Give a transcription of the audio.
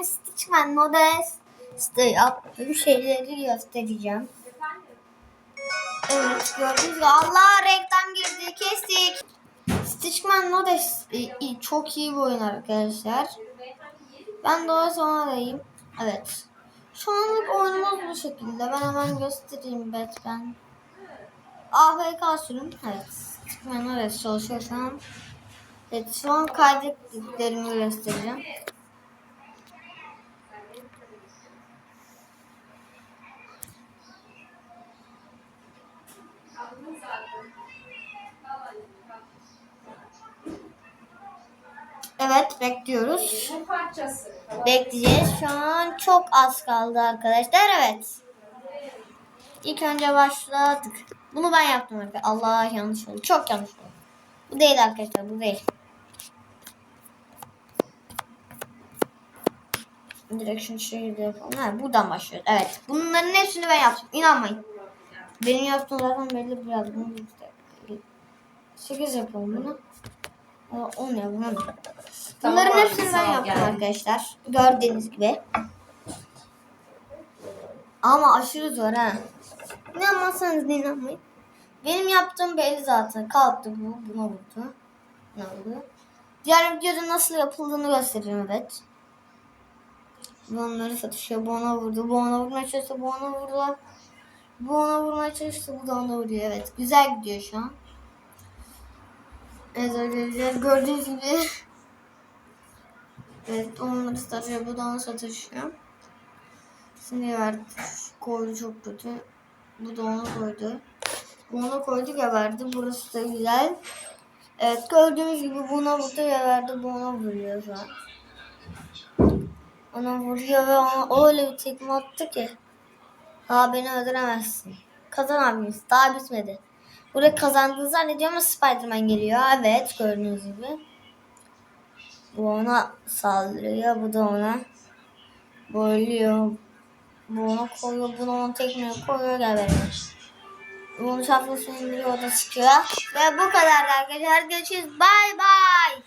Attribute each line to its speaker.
Speaker 1: bugün Stitchman Modest'te yaptığım şeyleri göstereceğim. Evet gördüğünüz gibi Allah reklam girdi kestik. Stitchman Modest e, e, çok iyi bir oyun arkadaşlar. Ben daha sonrayım. Evet. Şu anlık oyunumuz bu şekilde. Ben hemen göstereyim Batman. AFK sürüm. Evet. Stitchman Modest çalışıyor şu an. Evet şu an kaydettiklerimi göstereceğim. Evet bekliyoruz.
Speaker 2: Bu parçası.
Speaker 1: Bekleyeceğiz. Şu an çok az kaldı arkadaşlar. Evet. İlk önce başladık. Bunu ben yaptım arkadaşlar. Allah yanlış oldu. Çok yanlış oldu. Bu değil arkadaşlar. Bu değil. Direkt şunu şöyle yapalım. Ha, buradan başlıyoruz. Evet. Bunların hepsini ben yaptım. İnanmayın. Benim yaptığım zaten belli biraz. Bunu işte 8 yapalım bunu. Aa, 10 yapalım.
Speaker 2: Tamam
Speaker 1: Bunların
Speaker 2: abi,
Speaker 1: hepsini ben
Speaker 2: sağ ol,
Speaker 1: yaptım
Speaker 2: geldim.
Speaker 1: arkadaşlar. Gördüğünüz gibi. Ama aşırı zor ha. Ne yapmazsanız da inanmayın. Benim yaptığım belli zaten. Kalktı bu. Buna vurdu. Ne oldu? Diğer videoda nasıl yapıldığını göstereceğim evet. Bu onları satışıyor. Bu ona vurdu. Bu ona vurmaya çalıştı. Bu ona vurdu. Bu ona vurmaya çalıştı. Bu da ona vuruyor. Evet. Güzel gidiyor şu an. Evet arkadaşlar gördüğünüz gibi. Evet onları satıyor. Bu da onu satışıyor. Şimdi verdi. Koydu çok kötü. Bu da onu koydu. Bu ona koydu ya verdi. Burası da güzel. Evet gördüğünüz gibi buna vurdu ya verdi. Bu ona vuruyor şu an. Ona vuruyor ve ona öyle bir tekme attı ki. Daha beni öldüremezsin. Kazan abimiz. Daha bitmedi. Buraya kazandığını zannediyor ama Spiderman geliyor. Evet gördüğünüz gibi. Bu ona saldırıyor. Bu da ona boyluyor. Bu ona koyuyor. Bunu ona tekme koyuyor. Gel benimle. Bunun şapkasını indiriyor. O da çıkıyor. Ve bu kadar arkadaşlar. Görüşürüz. Bay bay.